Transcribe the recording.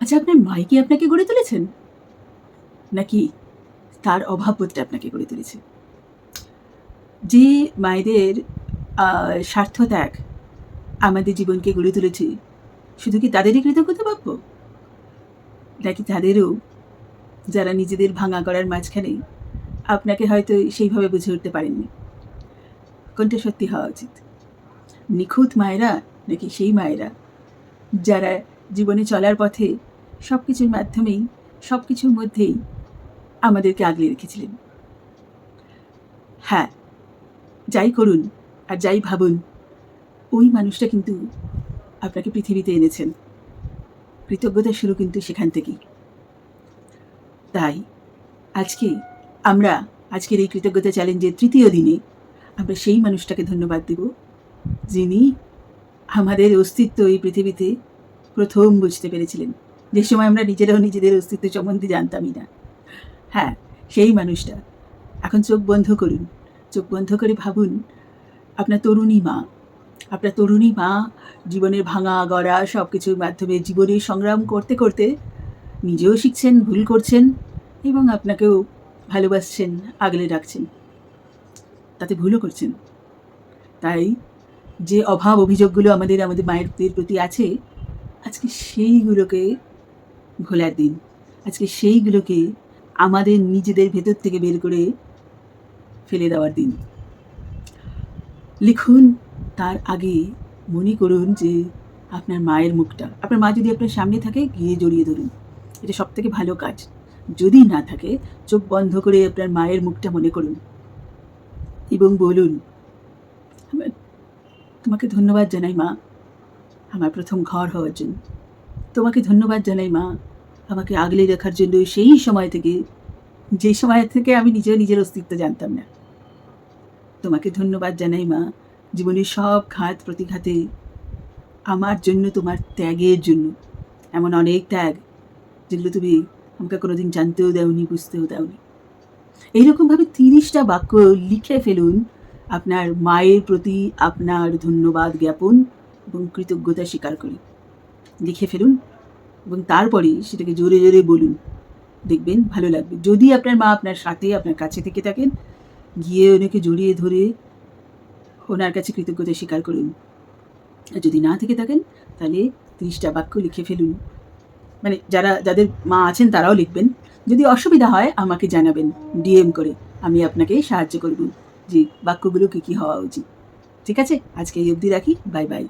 আচ্ছা আপনার মাই কি আপনাকে গড়ে তুলেছেন? নাকি তার অভাববোধটা আপনাকে গড়ে তুলেছে? যে মায়েদের আহ, স্বার্থত্যাগ আমাদের জীবনকে গড়ে তুলেছে শুধু কি তাদেরই কৃতজ্ঞতা পাবো নাকি তাদেরও যারা নিজেদের ভাঙা করার মাঝখানে আপনাকে হয়তো সেইভাবে বুঝে উঠতে পারেননি? কোনটা সত্যি হওয়া উচিত? নিখুঁত মায়েরা নাকি সেই মায়েরা যারা জীবনে চলার পথে সব কিছুর মাধ্যমেই সব কিছুর মধ্যেই আমাদেরকে আগলে রেখেছিলেন। হ্যাঁ যাই করুন আর যাই ভাবুন, ওই মানুষটা কিন্তু আপনাকে পৃথিবীতে এনেছেন। কৃতজ্ঞতা শুরু কিন্তু সেখান থেকেই। তাই আজকে আমরা, আজকের এই কৃতজ্ঞতা চ্যালেঞ্জের তৃতীয় দিনে আমরা সেই মানুষটাকে ধন্যবাদ দেব, যিনি আমাদের অস্তিত্ব এই পৃথিবীতে প্রথম বুঝতে পেরেছিলেন। যে সময় আমরা নিজেরাও নিজেদের অস্তিত্ব সম্বন্ধে জানতামই না। হ্যাঁ সেই মানুষটা। এখন চোখ বন্ধ করুন। চোখ বন্ধ করে ভাবুন, আপনার তরুণী মা, আপনার তরুণী মা জীবনের ভাঙা, গড়া সব কিছুর মাধ্যমে জীবনে সংগ্রাম করতে করতে নিজেও শিখছেন, ভুল করছেন এবং আপনাকেও ভালোবাসছেন, আগলে রাখছেন। তাতে ভুলও করছেন। তাই যে অভাব অভিযোগগুলো আমাদের আমাদের মায়ের প্রতি আছে, আজকে সেইগুলোকে ভোলার দিন। আজকে সেইগুলোকে আমাদের নিজেদের ভেতর থেকে বের করে ফেলে দেওয়ার দিন। লিখুন তার আগে মনে করুন যে আপনার মায়ের মুখটা, আপনার মা যদি আপনার সামনে থাকে, গিয়ে জড়িয়ে ধরুন। এটা সব থেকে ভালো কাজ। যদি না থাকে, চোখ বন্ধ করে আপনার মায়ের মুখটা মনে করুন। এবং বলুন, "আমার- তোমাকে ধন্যবাদ জানাই মা, আমার প্রথম ঘর হওয়ার জন্য। তোমাকে ধন্যবাদ জানাই মা আমাকে আগলে রাখার জন্য সেই সময় থেকে, যে সময় থেকে আমি নিজেও নিজের অস্তিত্ব জানতাম না। তোমাকে ধন্যবাদ জানাই মা। জীবনের সব ঘাত প্রতিঘাতে আমার জন্য, তোমার ত্যাগের জন্য। এমন অনেক ত্যাগ, যেগুলো তুমি আমাকে কোনোদিন জানতেও দাওনি, বুঝতেও দাওনি। এইরকমভাবে তিরিশটা বাক্য লিখে ফেলুন। আপনার মায়ের প্রতি আপনার ধন্যবাদ জ্ঞাপন এবং কৃতজ্ঞতা স্বীকার করি। লিখে ফেলুন। এবং তারপরে সেটাকে জোরে জোরে বলুন। দেখবেন ভালো লাগবে। যদি আপনার মা আপনার সাথে আপনার কাছে থেকে থাকেন, গিয়ে ওনাকে জড়িয়ে ধরে ওনার কাছে কৃতজ্ঞতা স্বীকার করুন। আর যদি না থেকে থাকেন, তাহলে তিরিশটা বাক্য লিখে ফেলুন। মানে যারা, যাদের মা আছেন তারাও লিখবেন। যদি অসুবিধা হয়, আমাকে জানাবেন, ডিএম করে। আমি আপনাকে সাহায্য করব যে বাক্যগুলো কী কী হওয়া উচিত। ঠিক আছে? আজকে এই অবধি রাখি। Bye bye.